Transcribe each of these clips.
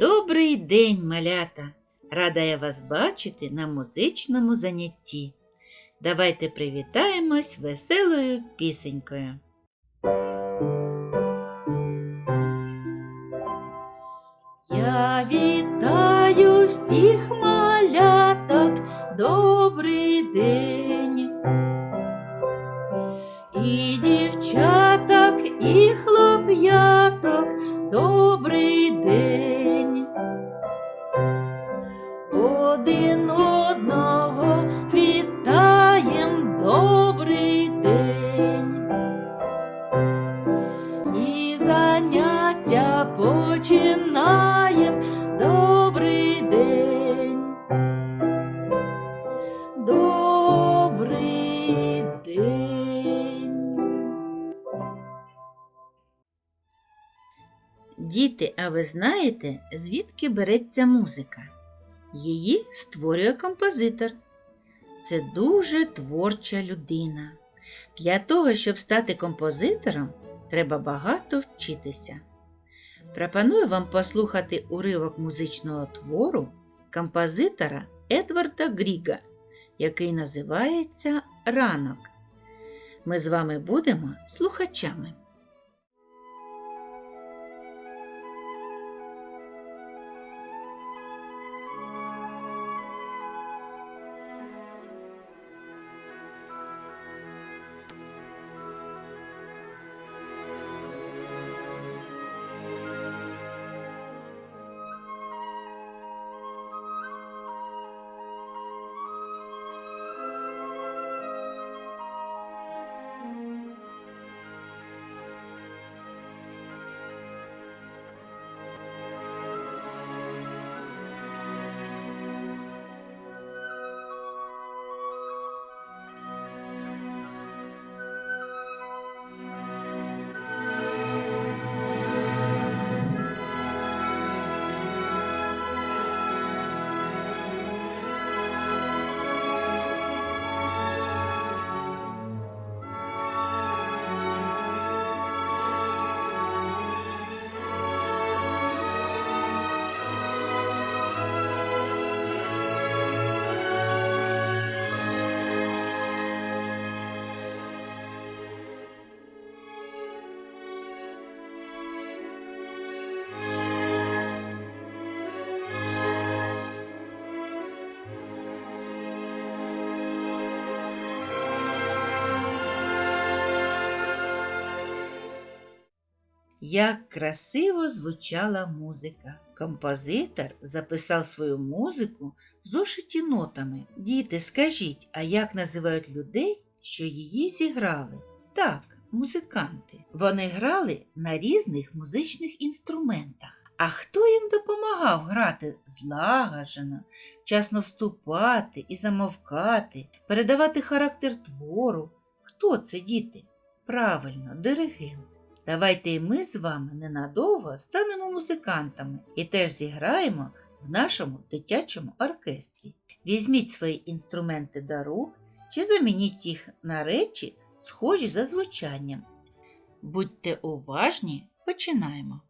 Добрий день, малята! Рада я вас бачити на музичному занятті. Давайте привітаємось веселою пісенькою. Я вітаю всіх маляток, добрий день. І дівчаток, і хлоп'яток, добрий день. Діти, а ви знаєте, звідки береться музика? Її створює композитор. Це дуже творча людина. Для того, щоб стати композитором, треба багато вчитися. Пропоную вам послухати уривок музичного твору композитора Едварда Гріга, який називається Ранок. Ми з вами будемо слухачами. Як красиво звучала музика. Композитор записав свою музику в зошиті нотами. Діти, скажіть, а як називають людей, що її зіграли? Так, музиканти. Вони грали на різних музичних інструментах. А хто їм допомагав грати злагоджено, вчасно вступати і замовкати, передавати характер твору? Хто це, діти? Правильно, диригент. Давайте і ми з вами ненадовго станемо музикантами і теж зіграємо в нашому дитячому оркестрі. Візьміть свої інструменти до рук чи замініть їх на речі, схожі за звучанням. Будьте уважні, починаємо.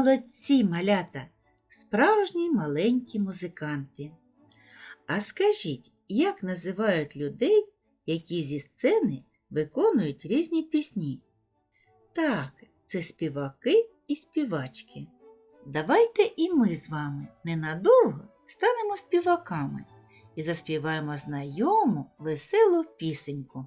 Молодці малята, справжні маленькі музиканти. А скажіть, як називають людей, які зі сцени виконують різні пісні? Так, це співаки і співачки. Давайте і ми з вами ненадовго станемо співаками і заспіваємо знайому веселу пісеньку.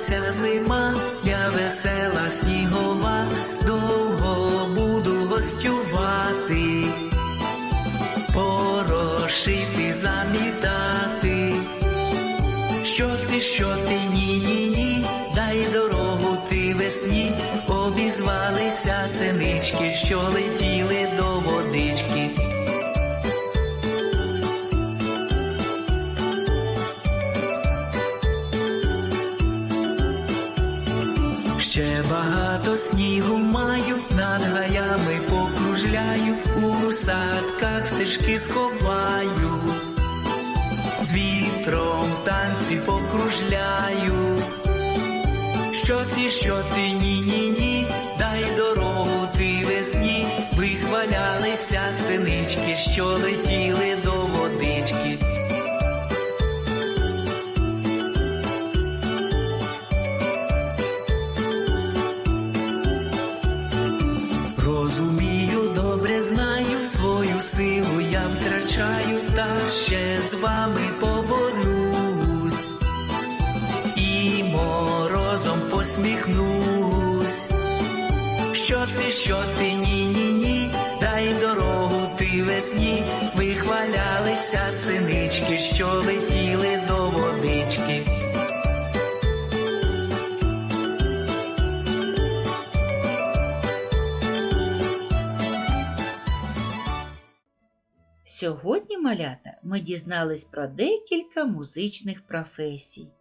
Вихвалялася зима, я весела снігова, довго буду гостювати, порошити, замітати. Що ти, що ти, ні, ні, ні, дай дорогу ти весні, обізвалися синички, що летіли до водички. Ще багато снігу маю, над гаями покружляю, у садках стежки сховаю, з вітром танці покружляю. Що ти, що ти, ні, ні, ні, дай дорогу ти весні, вихвалялися синички, що летіли я втрачаю, та ще з вами поборюсь і морозом посміхнусь. Що ти, що ти, ні, ні, ні, дай дорогу ти весні, вихвалялися синички, що летіли до водички. Сьогодні, малята, ми дізнались про декілька музичних професій.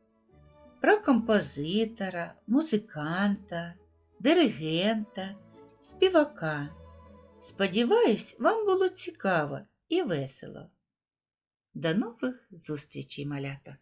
Про композитора, музиканта, диригента, співака. Сподіваюсь, вам було цікаво і весело. До нових зустрічей, малята!